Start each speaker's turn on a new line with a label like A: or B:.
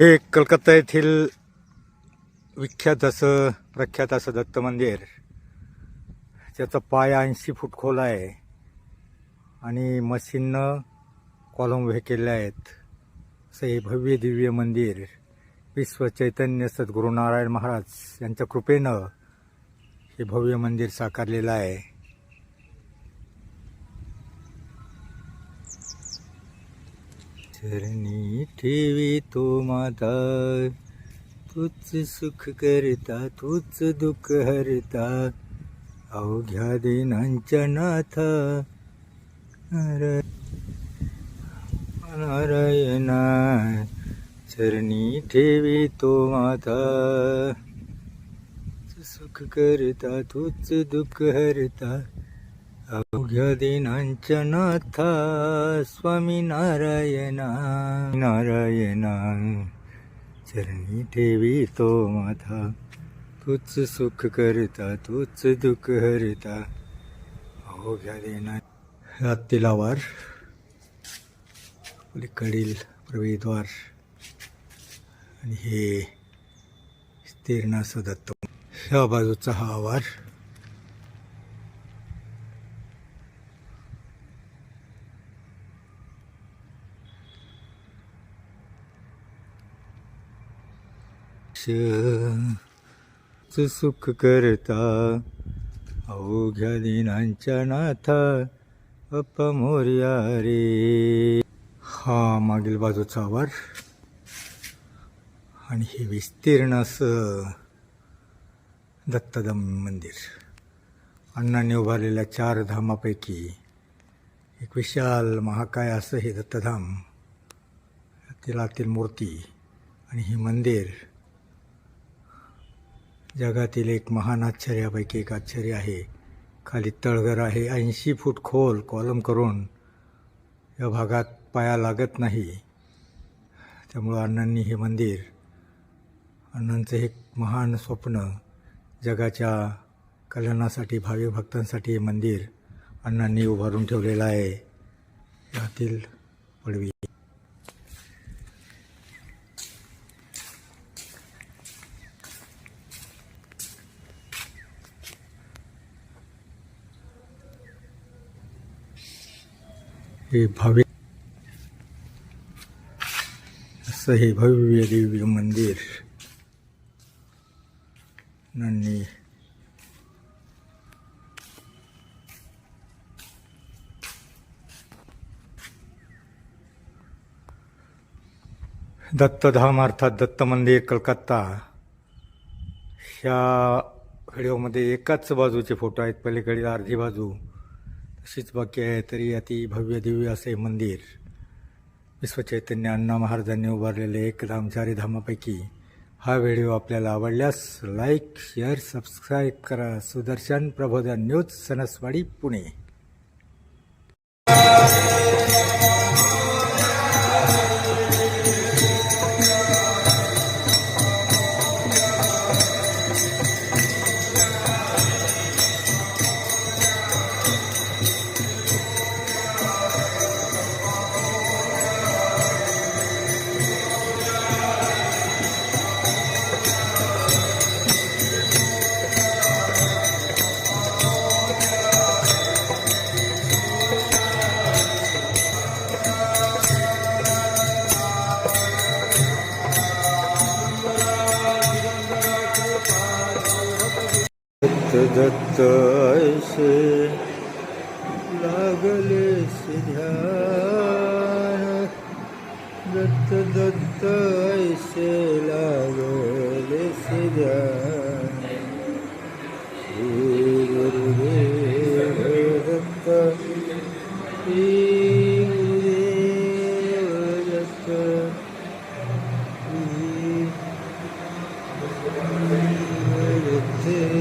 A: हे कलकत्ता येथील विख्यात असं प्रख्यात असं दत्त मंदिर. त्याचा पाय ऐंशी फूट खोल आहे आणि मशीननं कॉलम उभे केले आहेत. असं हे भव्य दिव्य मंदिर. विश्व चैतन्य सद्गुरू नारायण महाराज यांच्या कृपेनं हे भव्य मंदिर साकारलेलं आहे. चरणी ठेवी तो माता. तूच सुख करता तूच दुःख हरता. अवघ्या दिनांच्या नाथा. नारायणा चरणी ठेवी तो माता सुख करता तूच दुःख हरता. अवघ्या दिनांच्या नाथा स्वामी नारायणा नारायणा चरणी ठेवी तो माथा. तूच सुख करता तूच दुःख हरता. अवघ्या दिना हातील कडील पलीकडील प्रवेशद्वार आणि हे स्थिरनाचं दत्त ह्या बाजूचा हा आवार च सुख करता अवघ्या दिनांच्या नाथा अप्पा मोर्या रे हा मागील बाजूचा आवार आणि हे विस्तीर्ण असं दत्तधाम मंदिर. अण्णांनी उभारलेल्या चार धामापैकी एक विशाल महाकाय असं हे दत्तधाम तिलातील मूर्ती आणि हे मंदिर जगातील एक महान आश्चर्यापैकी एक आश्चर्य आहे. खाली तळघर आहे. ऐंशी फूट खोल कॉलम करून या भागात पाया लागत नाही. त्यामुळं अण्णांनी हे मंदिर अण्णांचं एक महान स्वप्न जगाच्या कल्याणासाठी भावी भक्तांसाठी हे मंदिर अण्णांनी उभारून ठेवलेलं आहे. यातील पडवी हे भावे असं हे भव्य दिव्य मंदिर. अण्णांनी दत्तधाम अर्थात दत्त मंदिर कलकत्ता. ह्या व्हिडिओमध्ये एकाच बाजूचे फोटो आहेत. पलीकडील अर्धी बाजू. तशीच बाकी आहे तरी अति भव्य दिव्य असे मंदिर. विश्वचैतन्य अण्णा महाराजांनी उभारलेले एक धाम चारी धामापैकी हा व्हिडिओ आपल्याला आवडल्यास लाईक शेअर सबस्क्राईब करा. सुदर्शन प्रबोधन न्यूज सनसवाडी पुणे. दत्त दत्त ऐसे लागले सिध्या दत्त दत्त ऐसे लागले सिध्या श्री दत्त श्री गुरुदेव दत्त Yeah.